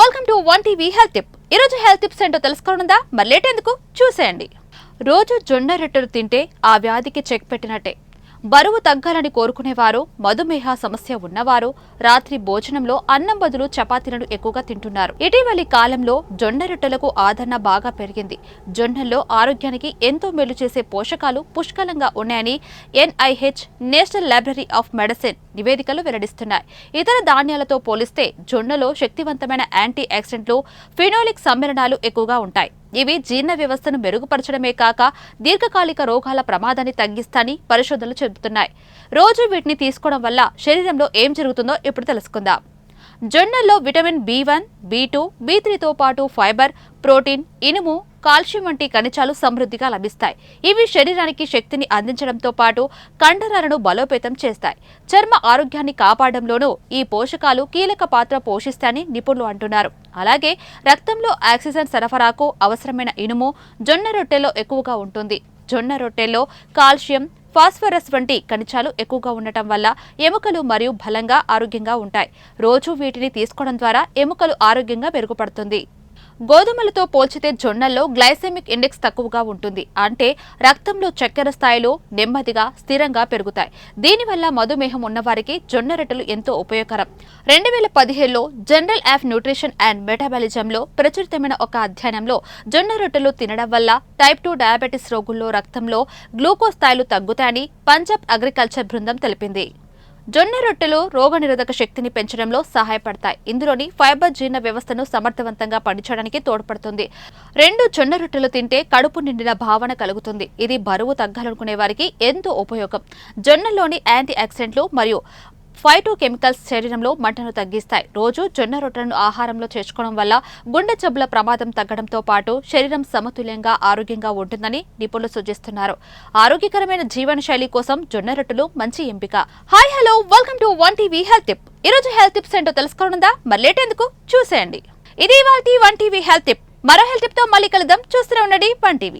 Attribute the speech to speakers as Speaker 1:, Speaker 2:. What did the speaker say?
Speaker 1: Welcome to one TV health tip ఈరోజు health tips ఏంటో తెలుసుకోనుందా? మరి లేట్ ఎందుకు? చూసేయండి. రోజు జొన్న రొట్టెలు తింటే ఆ వ్యాధికి చెక్ పెట్టినట్టే. బరువు తగ్గాలని కోరుకునేవారు మధుమేహ సమస్య ఉన్నవారు రాత్రి భోజనంలో అన్నం బదులు చపాతీలను ఎక్కువగా తింటున్నారు. ఇటీవలి కాలంలో జొన్న రొట్టెలకు ఆదరణ బాగా పెరిగింది. జొన్నల్లో ఆరోగ్యానికి ఎంతో మేలు చేసే పోషకాలు పుష్కలంగా ఉన్నాయని NIH national library of medicine నివేదికలు వెల్లడిస్తున్నాయి. ఇతర ధాన్యాలతో పోలిస్తే జొన్నలో శక్తివంతమైన యాంటీ ఆక్సిడెంట్లు ఫినోలిక్ సమ్మేళనాలు ఎక్కువగా ఉంటాయి. ఇవి జీర్ణ వ్యవస్థను మెరుగుపరచడమే కాక దీర్ఘకాలిక రోగాల ప్రమాదాన్ని తగ్గిస్తాయని పరిశోధనలు చెబుతున్నాయి. రోజు వీటిని తీసుకోవడం వల్ల శరీరంలో ఏం జరుగుతుందో ఇప్పుడు తెలుసుకుందాం. జొన్నల్లో vitamin B one B two B త్రీతో పాటు ఫైబర్ ప్రోటీన్ ఇనుము కాల్షియం వంటి ఖనిజాలు సమృద్ధిగా లభిస్తాయి. ఇవి శరీరానికి శక్తిని అందించడంతో పాటు కండరాలను బలోపేతం చేస్తాయి. చర్మ ఆరోగ్యాన్ని కాపాడడంలోనూ ఈ పోషకాలు కీలక పాత్ర పోషిస్తాయని నిపుణులు అంటున్నారు. అలాగే రక్తంలో ఆక్సిజన్ సరఫరాకు అవసరమైన ఇనుము జొన్న రొట్టెలో ఎక్కువగా ఉంటుంది. జొన్న రొట్టెల్లో కాల్షియం ఫాస్ఫరస్ వంటి ఖనిజాలు ఎక్కువగా ఉండటం వల్ల ఎముకలు మరియు బలంగా ఆరోగ్యంగా ఉంటాయి. రోజు వీటిని తీసుకోవడం ద్వారా ఎముకలు ఆరోగ్యంగా మెరుగుపడుతుంది. గోధుమలతో పోల్చితే జొన్నల్లో గ్లైసెమిక్ ఇండెక్స్ తక్కువగా ఉంటుంది. అంటే రక్తంలో చక్కెర స్థాయిలు నెమ్మదిగా స్థిరంగా పెరుగుతాయి. దీనివల్ల మధుమేహం ఉన్నవారికి జొన్న రొట్టెలు ఎంతో ఉపయోగకరం. రెండు వేల పదిహేడులో జనరల్ ఆఫ్ న్యూట్రిషన్ అండ్ మెటాబాలిజంలో ప్రచురితమైన ఒక అధ్యయనంలో జొన్న రొట్టెలు తినడం వల్ల టైప్ టూ డయాబెటిస్ రోగుల్లో రక్తంలో గ్లూకోజ్ స్థాయిలు తగ్గుతాయని పంజాబ్ అగ్రికల్చర్ బృందం తెలిపింది. జొన్న రొట్టెలు రోగనిరోధక శక్తిని పెంచడంలో సహాయపడతాయి. ఇందులోని ఫైబర్ జీర్ణ వ్యవస్థను సమర్థవంతంగా పనిచేయడానికి తోడ్పడుతుంది. రెండు జొన్న రొట్టెలు తింటే కడుపు నిండిన భావన కలుగుతుంది. ఇది బరువు తగ్గాలనుకునే వారికి ఎంతో ఉపయోగం. జొన్నలోని యాంటీ ఆక్సిడెంట్లు మరియు ఫైటో కెమికల్స్ శరీరంలో మంటను తగ్గిస్తాయి. రోజు జొన్న రొట్టెలను ఆహారంలో చేర్చుకోవడం వల్ల గుండె జబ్బుల ప్రమాదం తగ్గడంతో పాటు శరీరం సమతుల్యంగా ఆరోగ్యంగా ఉంటుందని నిపుణులు సూచిస్తున్నారు. ఆరోగ్యకరమైన జీవన శైలి కోసం జొన్న రొట్టెలు మంచి ఎంపిక. Hi hello welcome to one TV health tip. ఈ రోజు హెల్త్ టిప్స్ ఏంటో తెలుసుకోనుందా? మరి లేట్ ఎందుకు? చూసేయండి. ఇది ఇవాళ వన్ టీవీ హెల్త్ టిప్. మరో హెల్త్ టిప్తో మళ్ళీ కలుద్దాం. చూస్తూనే ఉండండి వన్ టీవీ.